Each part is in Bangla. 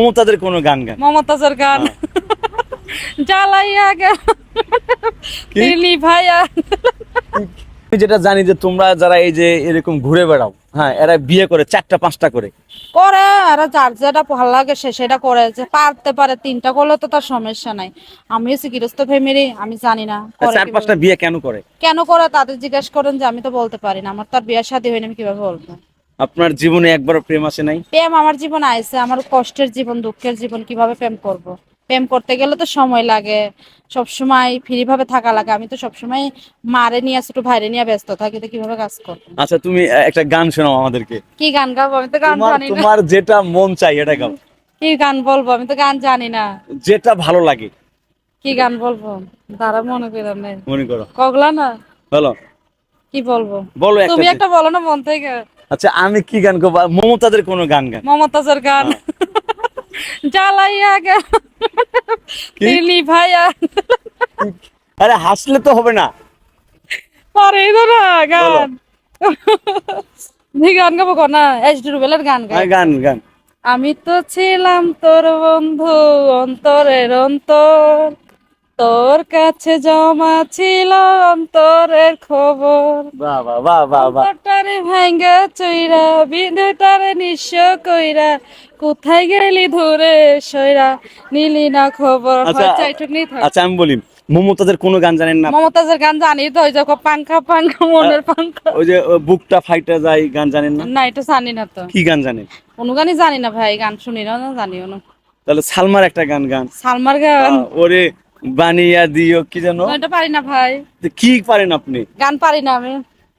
মমতাদের কোনো গান গান। মমতাজের গান। জ্বালাইয়া গেল। দিলি ভাইয়া। আমি যেটা জানি যে তোমরা যারা এই যে এরকম ঘুরে বেড়াও হ্যাঁ এরা বিয়ে করে চারটা পাঁচটা করে। করে আর যার যেটা ভালো লাগে সে সেটা করে। যে পারতে পারে তিনটা করলে তো তার সমস্যা নাই। আমি হচ্ছে গৃহস্থ ফ্যামিলি আমি জানি না চার পাঁচটা বিয়ে কেন করে? কেন করে? তাদের জিজ্ঞেস করেন যে আমি তো বলতে পারি না। আমার তো আর বিয়ের শাদী হয়নি আমি কীভাবে বলব? আপনার জীবনে একবারও প্রেম আসে নাই? প্রেম আমার জীবন আইছে আমার কষ্টের জীবন দুঃখের জীবন কীভাবে প্রেম করব। প্রেম করতে গেলে তো সময় লাগে সবসময় ফ্রি ভাবে থাকা লাগে। আমি তো সবসময় মারে নিয়ে ছোট ভাইরে নিয়ে ব্যস্ত থাকি তো কীভাবে কাজ করব? আচ্ছা তুমি একটা গান শোনাও আমাদেরকে। কি গান গাবো? আমি তো গান জানি না। তোমার যেটা মন চাই এটা গাও। কি গান বলব? আমি তো গান জানি না। যেটা ভালো লাগে। কি গান বলব? তারা মনে করে নেই মনে করো। কগলা না? বলো। কি বলব? বলো তুমি একটা বলো না মন থেকে। আচ্ছা আমি কি গান গাবো মমতাদের কোনো গান গান? মমতাজের গান। জ্বালাইয়া গেল? ভাইয়া। আরে হাসলে তো হবে না। পারে তো না গান। গান গাবো না এস ডি রুবেলের গান হ্যাঁ, গান গান। আমি তো ছিলাম তোর বন্ধু অন্তরের অন্তর। তোর কাছে জমা ছিল অন্তরের খবর। বাহ বাহ অন্তরটারে ভাঙ্গা চইরা বিন্দুটারে নিঃস্ব কইরা কোথায় গেলি ধরে সইরা? নিলি না খবর আচ্ছা। আচ্ছা আমি বলি মমতাদের কোনো গান জানেন না? মমতাজের গান জানি তো ওই যখন পাঙ্খা পাঙ্খা মনের পাঙ্খা ওই যে বুকটা ফাইটা যায় গান জানেন না? না এটা জানি না তো। কি গান জানেন? কোনো গানই জানি না ভাই গান শুনি না না জানিও না। তাহলে সালমার একটা গান গান। সালমার গান? ওরে বানিয়া দিও কি জানো এটা পারি না ভাই। কি পারেন আপনি? গান পারি না আমি।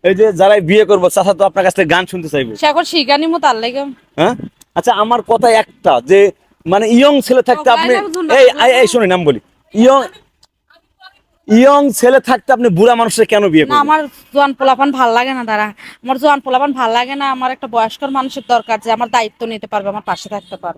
এই যে যারাই বিয়ে করব চাচা তো আপনার কাছ থেকে গান শুনতে চাইব। সে এখন শিখানি মো তার লাগে। হ্যাঁ? আচ্ছা আমার কথা একটা যে মানে ইয়ং ছেলে থাকতে আপনি এই এই- শুনে নাম বলি। ইয়ং ইয়ং ছেলে থাকতে আপনি বুড়া মানুষের কেন বিয়ে না আমার জোয়ান পোলাপান ভালো লাগে না তারা আমার জোয়ান পোলাপান ভালো লাগে না আমার একটা বয়স্ক মানুষের দরকার যে আমার দায়িত্ব নিতে পারবে আমার পাশে থাকতে পারবে।